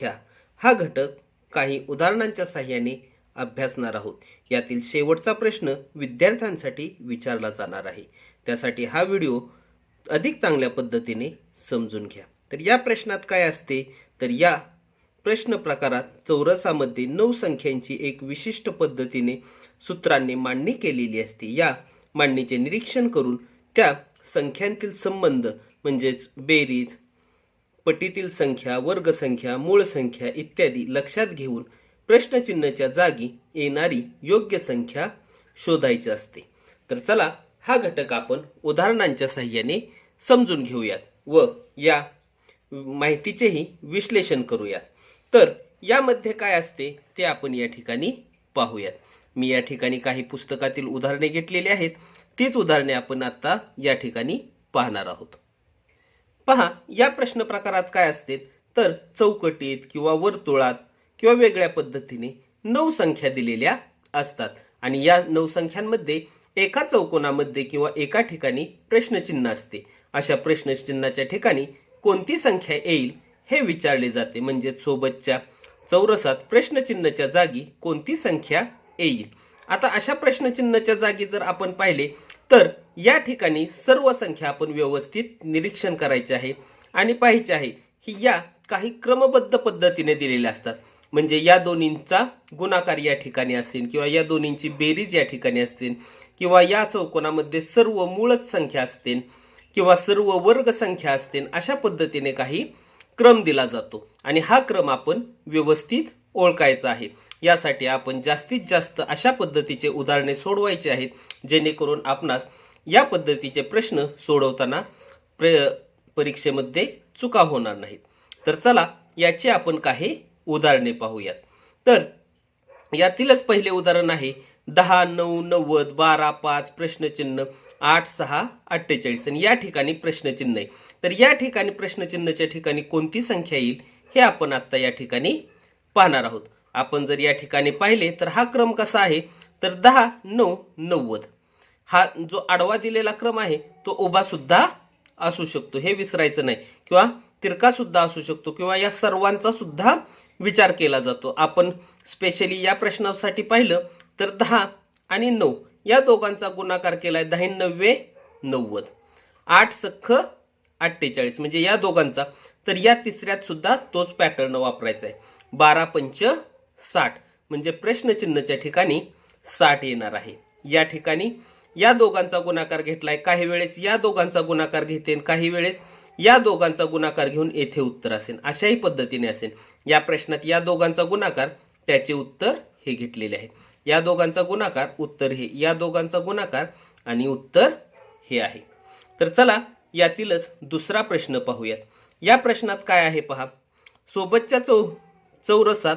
घ्या हा घटक काही उदाहरणांच्या साह्याने अभ्यासणार आहोत. यातील शेवटचा प्रश्न विद्यार्थ्यांसाठी विचारला जाणार आहे. त्यासाठी हा व्हिडिओ अधिक चांगल्या पद्धतीने समजून घ्या. तर या प्रश्नात काय असते? तर या प्रश्न प्रकारात चौरसामध्ये नऊ संख्यांची एक विशिष्ट पद्धतीने सूत्रांनी मांडणी केलेली असते. या मांडणीचे निरीक्षण करून त्या संख्यांतील संबंध म्हणजेच बेरीज पटीतील संख्या वर्गसंख्या मूळ संख्या इत्यादी लक्षात घेऊन प्रश्नचिन्हाच्या जागी येणारी योग्य संख्या शोधायची असते. तर चला हा घटक आपण उदाहरणांच्या साह्याने समजून घेऊयात व या माहितीचेही विश्लेषण करूयात. तर यामध्ये काय असते ते आपण या ठिकाणी पाहूयात. मी या ठिकाणी काही पुस्तकातील उदाहरणे घेतलेली आहेत. तीच उदाहरणे आपण आत्ता या ठिकाणी पाहणार आहोत. पहा या प्रश्न प्रकारात काय असते? तर चौकटीत किंवा वर्तुळात किंवा वेगळ्या पद्धतीने नऊ संख्या दिलेल्या असतात. आणि या नऊ संख्यांमध्ये एका चौकोनामध्ये किंवा एका ठिकाणी प्रश्नचिन्ह असते. अशा प्रश्नचिन्हाच्या ठिकाणी कोणती संख्या येईल हे विचारले जाते. म्हणजे सोबतच्या चौरसात प्रश्नचिन्हाच्या जागी कोणती संख्या येईल? आता अशा प्रश्नचिन्हाच्या जागी जर आपण पाहिले तर या ठिकाणी सर्व संख्या आपण व्यवस्थित निरीक्षण करायचे आहे आणि पाहायचे आहे की या काही क्रमबद्ध पद्धतीने दिलेल्या असतात. म्हणजे या दोन्हींचा गुणाकार या ठिकाणी असेल किंवा या दोन्हींची बेरीज या ठिकाणी असतील किंवा या चौकोनामध्ये सर्व मूळच संख्या असतील किंवा सर्व वर्ग संख्या असतील अशा पद्धतीने काही क्रम दिला जातो. आणि हा क्रम आपण व्यवस्थित ओळखायचा आहे. यासाठी आपण जास्तीत जास्त अशा पद्धतीचे उदाहरणे सोडवायचे आहेत जेणेकरून आपणास या पद्धतीचे प्रश्न सोडवताना प्र परीक्षेमध्ये चुका होणार नाहीत. तर चला याचे आपण काही उदाहरणे पाहूयात. तर यातीलच पहिले उदाहरण आहे दहा नऊ नव्वद बारा पाच प्रश्नचिन्ह आठ सहा अठ्ठेचाळीस. आणि या ठिकाणी प्रश्नचिन्ह आहे. तर या ठिकाणी प्रश्नचिन्हाच्या ठिकाणी कोणती संख्या येईल हे आपण आत्ता या ठिकाणी पाहणार आहोत. आपण जर या ठिकाणी पाहिले तर हा क्रम कसा आहे? तर दहा नऊ नव्वद. हा जो आडवा दिलेला क्रम आहे तो उभा सुद्धा असू शकतो. हे विसरायचं नाही. किंवा तिरका सुद्धा असू शकतो. किंवा या सर्वांचा सुद्धा विचार केला जातो. आपण स्पेशली या प्रश्नासाठी पाहिलं तर दहा आणि नऊ या दोघांचा गुणाकार केलाय दहा नव्वे नव्वद. आठ सख्ख अठ्ठेचाळीस. म्हणजे या दोघांचा. तर या तिसऱ्यात सुद्धा तोच पॅटर्न वापरायचा आहे बारा पंच साठ म्हणजे प्रश्नचिन्हच्या ठिकाणी साठ येणार आहे. या ठिकाणी या दोघांचा गुणाकार घेतलाय. काही वेळेस या दोघांचा गुणाकार घेते काही वेळेस या दोघांचा गुणाकार घेऊन येथे उत्तर असेल. अशाही पद्धतीने असेल. या प्रश्नात या दोघांचा गुणाकार त्याचे उत्तर हे घेतलेले आहे. या दोघांचा गुणाकार उत्तर हे या दोघांचा गुणाकार आणि उत्तर हे आहे. तर चला यातीलच दुसरा प्रश्न पाहूयात. या प्रश्नात काय आहे पहा. सोबतच्या चौ चौरसात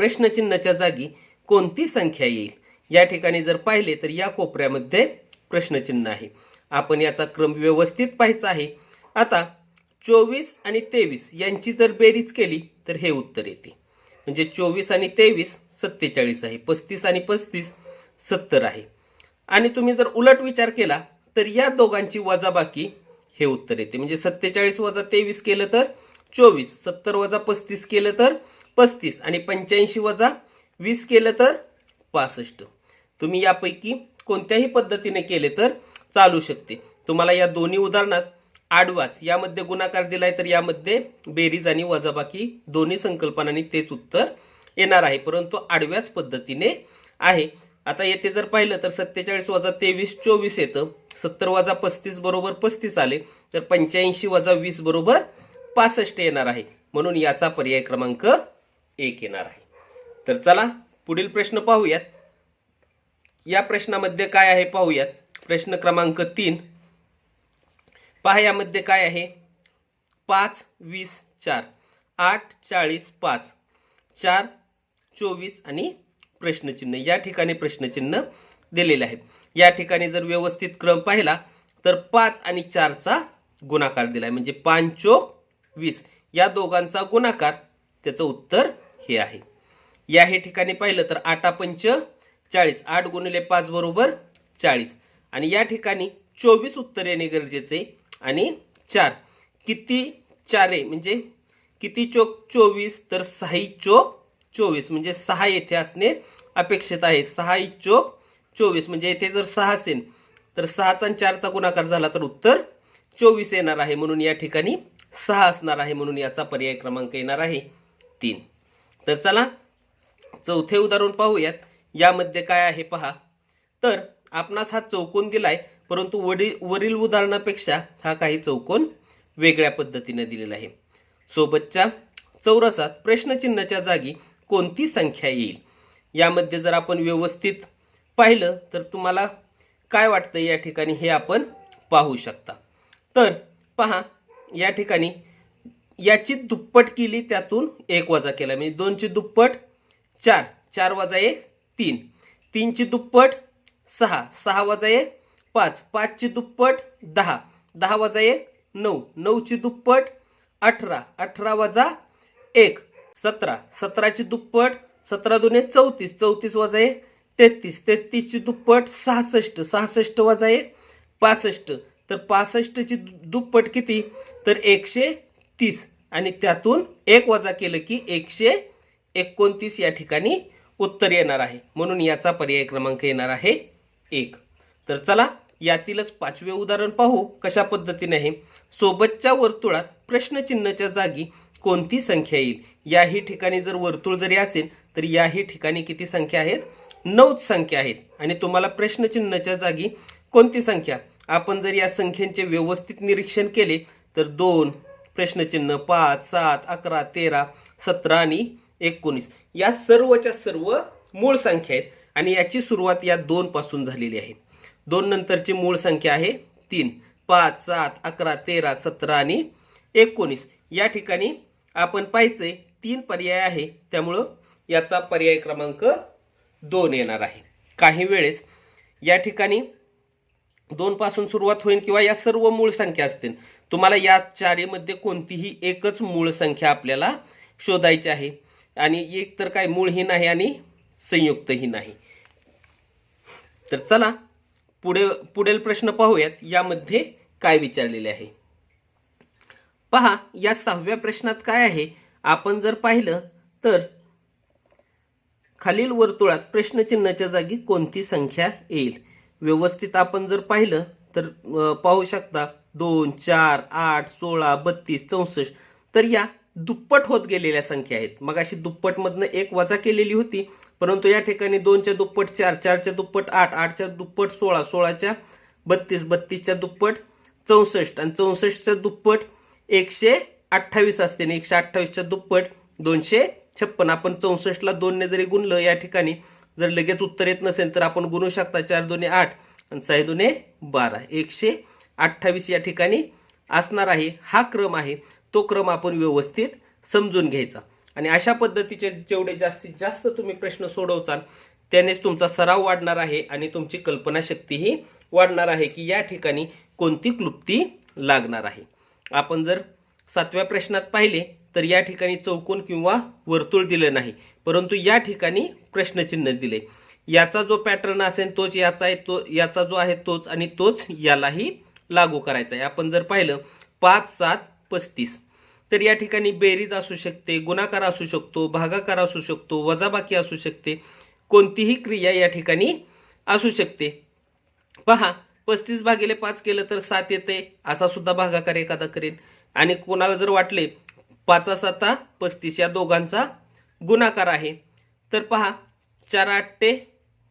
प्रश्नचिन्हाच्या जागी कोणती संख्या येईल? या ठिकाणी जर पाहिले तर या कोपऱ्यामध्ये प्रश्नचिन्ह आहे. आपण याचा क्रम व्यवस्थित पाहायचा आहे. आता चोवीस आणि तेवीस यांची जर बेरीज केली तर हे उत्तर येते. म्हणजे चोवीस आणि तेवीस सत्तेचाळीस आहे. पस्तीस आणि पस्तीस सत्तर आहे. आणि तुम्ही जर उलट विचार केला तर या दोघांची वजाबाकी हे उत्तर येते. म्हणजे सत्तेचाळीस वजा तेवीस केलं तर चोवीस सत्तर वजा पस्तीस केलं तर पस्तीस आणि पंच्याऐंशी वजा वीस केलं तर पासष्ट. तुम्ही यापैकी कोणत्याही पद्धतीने केले तर चालू शकते. तुम्हाला या दोन्ही उदाहरणात आडवाच यामध्ये गुणाकार दिलाय तर यामध्ये बेरीज आणि वजाबाकी दोन्ही संकल्पनांनी तेच उत्तर येणार आहे. परंतु आडव्याच पद्धतीने आहे. आता येथे जर पाहिलं तर सत्तेचाळीस वजा तेवीस चोवीस येतं. सत्तर वजा पस्तीस बरोबर पस्तीस आले. तर पंच्याऐंशी वजा वीस बरोबर पासष्ट येणार आहे. म्हणून याचा पर्याय क्रमांक एक येणार आहे. तर चला पुढील प्रश्न पाहूयात. या प्रश्नामध्ये काय आहे पाहूयात. प्रश्न क्रमांक तीन. पहा यामध्ये काय आहे. पाच वीस चार. आठ चाळीस पाच. चार चोवीस आणि प्रश्नचिन्ह. या ठिकाणी प्रश्नचिन्ह दिलेले आहेत. या ठिकाणी जर व्यवस्थित क्रम पाहिला तर पाच आणि चारचा गुणाकार दिला आहे म्हणजे पांचोक वीस या दोघांचा गुणाकार त्याचं उत्तर हे आहे. या हे ठिकाणी पाहिलं तर आठा पंच चाळीस. आठ गुणिले पाच बरोबर चाळीस. आणि या ठिकाणी चोवीस उत्तर येणे गरजेचे आहे. आणि चार. किती चारे म्हणजे किती चोक? चोवीस. तर सहा चोक चोवीस. म्हणजे सहा येथे असणे अपेक्षित आहे. सहा चोक चोवीस. म्हणजे येथे जर सहा असेल तर सहाचा आणि चारचा गुणाकार झाला तर उत्तर चोवीस येणार आहे. म्हणून या ठिकाणी सहा असणार आहे. म्हणून याचा पर्याय क्रमांक येणार आहे तीन. तर चला चौथे उदाहरण पाहूयात. यामध्ये काय आहे पहा. तर आपणास हा चौकोन दिलाय परंतु वडील वरील उदाहरणापेक्षा हा काही चौकोन वेगळ्या पद्धतीने दिलेला आहे. सोबतच्या चौरसात प्रश्नचिन्हाच्या जागी कोणती संख्या येईल? यामध्ये जर आपण व्यवस्थित पाहिलं तर तुम्हाला काय वाटतं या ठिकाणी हे आपण पाहू शकता. तर पहा या ठिकाणी याची दुप्पट केली त्यातून एक वजा केला. म्हणजे दोनची दुप्पट चार. चार वजा एक तीन. तीनची दुप्पट सहा. सहा वजा एक पाच. पाचची दुप्पट दहा. दहा वजा एक नऊ. नऊची दुप्पट अठरा. अठरा वजा एक सतरा. सतराची दुप्पट सतरा दोन चौतीस. चौतीस वजा एक तेहतीस. तेहतीसची दुप्पट सहासष्ट. सहासष्ट वजा एक पासष्ट. तर पासष्टची दु- दुप्पट किती? तर एकशे तीस. आणि त्यातून एक वजा केलं की एकशे एकोणतीस या ठिकाणी उत्तर येणार आहे. म्हणून याचा पर्याय क्रमांक येणार आहे एक. तर चला यातीलच पाचवे उदाहरण पाहू कशा पद्धतीने आहे. सोबतच्या वर्तुळात प्रश्नचिन्हाच्या जागी कोणती संख्या येईल? याही ठिकाणी जर वर्तुळ जरी असेल तर याही ठिकाणी किती संख्या आहेत? नऊच संख्या आहेत. आणि तुम्हाला प्रश्नचिन्हाच्या जागी कोणती संख्या? आपण जर या संख्यांचे व्यवस्थित निरीक्षण केले तर दोन प्रश्नचिन्ह पाच सात अकरा तेरा सतरा आणि एकोणीस. या सर्वच्या सर्व मूळ संख्या आहेत आणि याची सुरुवात या दोन पासून झालेली आहे. दोन नंतरची मूळ संख्या आहे तीन. पाच सात अकरा तेरा सतरा आणि एकोणीस. या ठिकाणी आपण पाहायचंय तीन पर्याय आहे. त्यामुळं याचा पर्याय क्रमांक दोन येणार आहे. काही वेळेस या ठिकाणी दोन पासून सुरुवात होईल किंवा या सर्व मूळ संख्या असतील. तुम्हाला या चारीमध्ये कोणतीही एकच मूळ संख्या आपल्याला शोधायची आहे. आणि एक तर काय मूळही नाही आणि संयुक्तही नाही. तर चला पुढे पुढील प्रश्न पाहूयात. यामध्ये काय विचारलेले आहे? पहा या सहाव्या प्रश्नात काय आहे? आपण जर पाहिलं तर खालील वर्तुळात प्रश्नचिन्हाच्या जागी कोणती संख्या येईल? व्यवस्थित आपण जर पाहिलं तर पाहू शकता दोन चार आठ सोळा बत्तीस चौसष्ट तर या दुप्पट होत गेलेल्या संख्या आहेत. मग अशी दुप्पटमधनं एक वजा केलेली होती परंतु या ठिकाणी दोनच्या दुप्पट चार चारच्या दुप्पट आठ आठच्या दुप्पट सोळा सोळाच्या बत्तीस बत्तीसच्या दुप्पट चौसष्ट आणि चौसष्टच्या दुप्पट एकशे अठ्ठावीस असते आणि एकशे अठ्ठावीसच्या दुप्पट दोनशे छप्पन. आपण चौसष्टला दोनने जरी गुणलं या ठिकाणी जर लगेच उत्तर येत नसेल तर आपण गुणू शकता चार दोन्ही आठ. आणि सहा बारा. एकशे अठ्ठावीस या ठिकाणी असणार आहे. हा क्रम आहे. तो क्रम आपण व्यवस्थित समजून घ्यायचा. आणि अशा पद्धतीचे जेवढे जास्तीत जास्त तुम्ही प्रश्न सोडवचाल त्यानेच तुमचा सराव वाढणार आहे आणि तुमची कल्पनाशक्तीही वाढणार आहे की या ठिकाणी कोणती क्लुप्ती लागणार आहे. आपण जर सातव्या प्रश्नात पाहिले तर या ठिकाणी चौकोन किंवा वर्तुळ दिलं नाही परंतु या ठिकाणी प्रश्नचिन्ह दिले याचा जो पॅटर्न असेल तोच याचा आहे तो याचा जो आहे तोच आणि तोच यालाही लागू करायचा आहे. आपण जर पाहिलं पाच सात पस्तीस. तर या ठिकाणी बेरीज असू शकते गुणाकार असू शकतो भागाकार असू शकतो वजाबाकी असू शकते. कोणतीही क्रिया या ठिकाणी असू शकते. पहा पस्तीस भागिले पाच केलं तर सात येते असा सुद्धा भागाकार एखादा करेल. आणि कोणाला जर वाटले पाचा साता पस्तीस या दोघांचा गुणाकार आहे. तर पहा चार आठे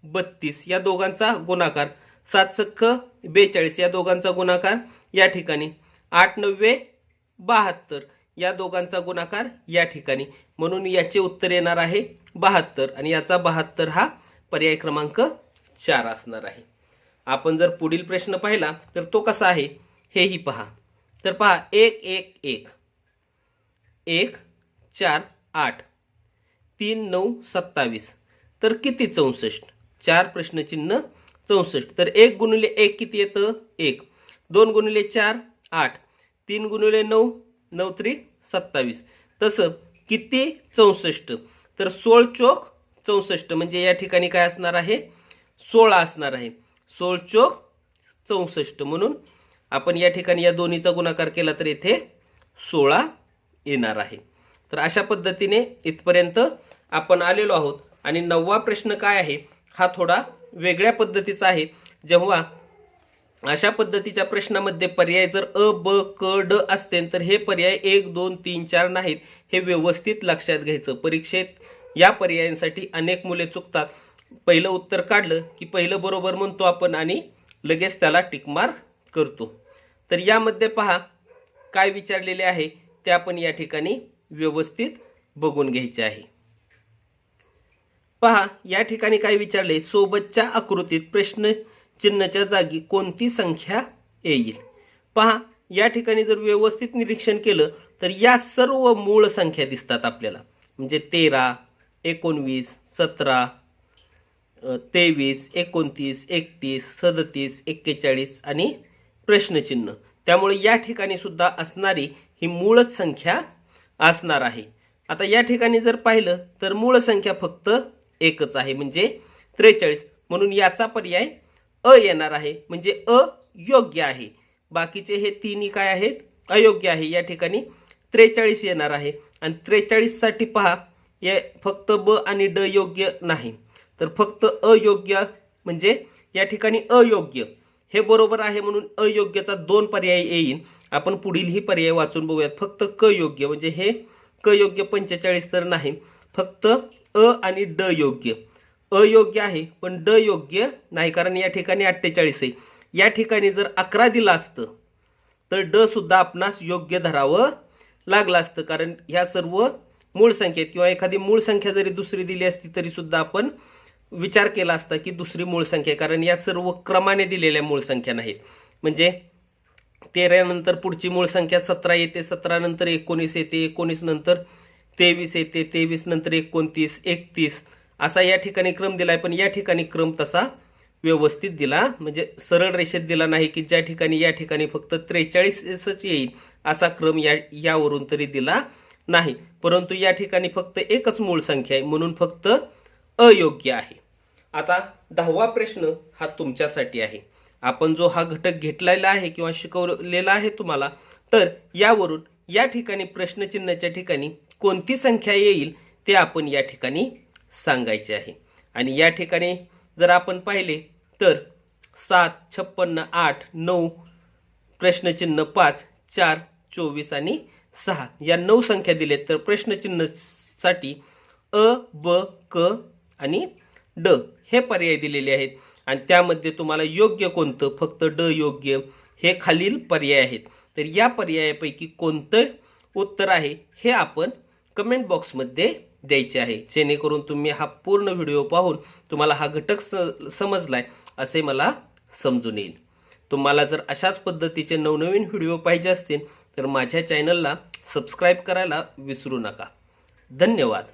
बत्तीस या दोघांचा गुणाकार सात सख्ख बेचाळीस या दोघांचा गुणाकार या ठिकाणी आठ नव्वे बहात्तर या दोघांचा गुणाकार या ठिकाणी. म्हणून याचे उत्तर येणार आहे बहात्तर आणि याचा बहात्तर हा पर्याय क्रमांक चार असणार आहे. आपण जर पुढील प्रश्न पाहिला तर तो कसा आहे? हेही पहा. तर पहा एक एक एक. एक चार आठ. तीन नऊ सत्तावीस. तर किती चौसष्ट? चार प्रश्नचिन्ह चौसष्ट. तर एक गुणिले एक किती येतं? एक. दोन गुणिले चार आठ. तीन गुणिले नऊ नऊ त्रिक सत्तावीस. तसं किती? चौसष्ट. तर सोळ चोक चौसष्ट. म्हणजे या ठिकाणी काय असणार आहे? सोळा असणार आहे. सोळ चोक चौसष्ट. म्हणून आपण या ठिकाणी या दोन्हीचा गुणाकार केला तर येथे सोळा येणार आहे. तर अशा पद्धतीने इथपर्यंत आपण आलेलो आहोत. आणि नववा प्रश्न काय आहे? हा थोडा वेगळ्या पद्धतीचा आहे. जेव्हा अशा पद्धतीच्या प्रश्नामध्ये पर्याय जर अ ब क ड असतील तर हे पर्याय एक दोन तीन चार नाहीत. हे व्यवस्थित लक्षात घ्यायचं. परीक्षेत या पर्यायांसाठी अनेक मुले चुकतात. पहिलं उत्तर काढलं की पहिलं बरोबर म्हणतो आपण आणि लगेच त्याला टिकमार करतो. तर यामध्ये पहा काय विचारलेले आहे ते आपण या ठिकाणी व्यवस्थित बघून घ्यायचे आहे. पहा या ठिकाणी काय विचारले? सोबतच्या आकृतीत प्रश्न चिन्हाच्या जागी कोणती संख्या येईल? पहा या ठिकाणी जर व्यवस्थित निरीक्षण केलं तर या सर्व मूळ संख्या दिसतात आपल्याला. म्हणजे तेरा एकोणवीस सतरा तेवीस एकोणतीस एकतीस सदतीस एक्केचाळीस आणि प्रश्नचिन्ह. त्यामुळे या ठिकाणी सुद्धा असणारी ही मूळच संख्या असणार आहे. आता या ठिकाणी जर पाहिलं तर मूळ संख्या फक्त एकच आहे म्हणजे त्रेचाळीस. म्हणून याचा पर्याय अ येणार आहे म्हणजे अ योग्य आहे. बाकीचे हे तिन्ही काय आहेत? अयोग्य आहे. या ठिकाणी त्रेचाळीस येणार आहे. आणि त्रेचाळीससाठी पहा या फक्त ब आणि ड योग्य नाही. तर फक्त अयोग्य म्हणजे या ठिकाणी अयोग्य. हे बरोबर आहे म्हणून अयोग्यचा दोन पर्याय येईल. आपण पुढीलही पर्याय वाचून बघूयात. फक्त क योग्य म्हणजे हे क योग्य पंचेचाळीस तर नाही. फक्त अ आणि ड योग्य. अयोग्य आहे पण ड योग्य नाही कारण या ठिकाणी अठ्ठेचाळीस आहे. या ठिकाणी जर अकरा दिलं असतं तर ड सुद्धा आपणास योग्य धरावं लागलं असतं. कारण ह्या सर्व मूळ संख्येत किंवा एखादी मूळ संख्या जरी दुसरी दिली असती तरी सुद्धा आपण विचार केला असता की दुसरी मूळ संख्या कारण या सर्व क्रमाने दिलेल्या मूळ संख्या नाहीत. म्हणजे तेरानंतर पुढची मूळ संख्या सतरा येते. सतरानंतर एकोणीस येते. एकोणीस नंतर तेवीस येते तेवीस नंतर एकोणतीस एकतीस. असा या ठिकाणी क्रम दिलाय पण या ठिकाणी क्रम तसा व्यवस्थित दिला म्हणजे सरळ रेषेत दिला नाही की ज्या ठिकाणी या ठिकाणी फक्त त्रेचाळीसच येईल असा क्रम या यावरून तरी दिला नाही. परंतु या ठिकाणी फक्त एकच मूळ संख्या आहे म्हणून फक्त अयोग्य आहे. आता दहावा प्रश्न हा तुमच्यासाठी आहे. आपण जो हा घटक घेतलेला आहे किंवा शिकवलेला आहे तुम्हाला तर यावरून या ठिकाणी प्रश्नचिन्हाच्या ठिकाणी कोणती संख्या येईल ते आपण या ठिकाणी सांगायचे आहे. आणि या ठिकाणी जर आपण पाहिले तर सात छप्पन्न आठ नऊ प्रश्नचिन्ह पाच चार चोवीस आणि सहा. या नऊ संख्या दिलेत तर प्रश्नचिन्हसाठी अ ब क आणि ड हे पर्याय दिलेले आहेत. आणि त्यामध्ये तुम्हाला योग्य कोणतं? फक्त ड योग्य हे खालील पर्याय आहेत. तर या पर्यायापैकी कोणतं उत्तर आहे हे आपण कमेंट बॉक्समध्ये द्यायचे आहे. जेणेकरून तुम्ही हा पूर्ण व्हिडिओ पाहून तुम्हाला हा घटक स समजलाय असे मला समजून येईल. तुम्हाला जर अशाच पद्धतीचे नवनवीन व्हिडिओ पाहिजे असतील तर माझ्या चॅनलला सबस्क्राईब करायला विसरू नका. धन्यवाद.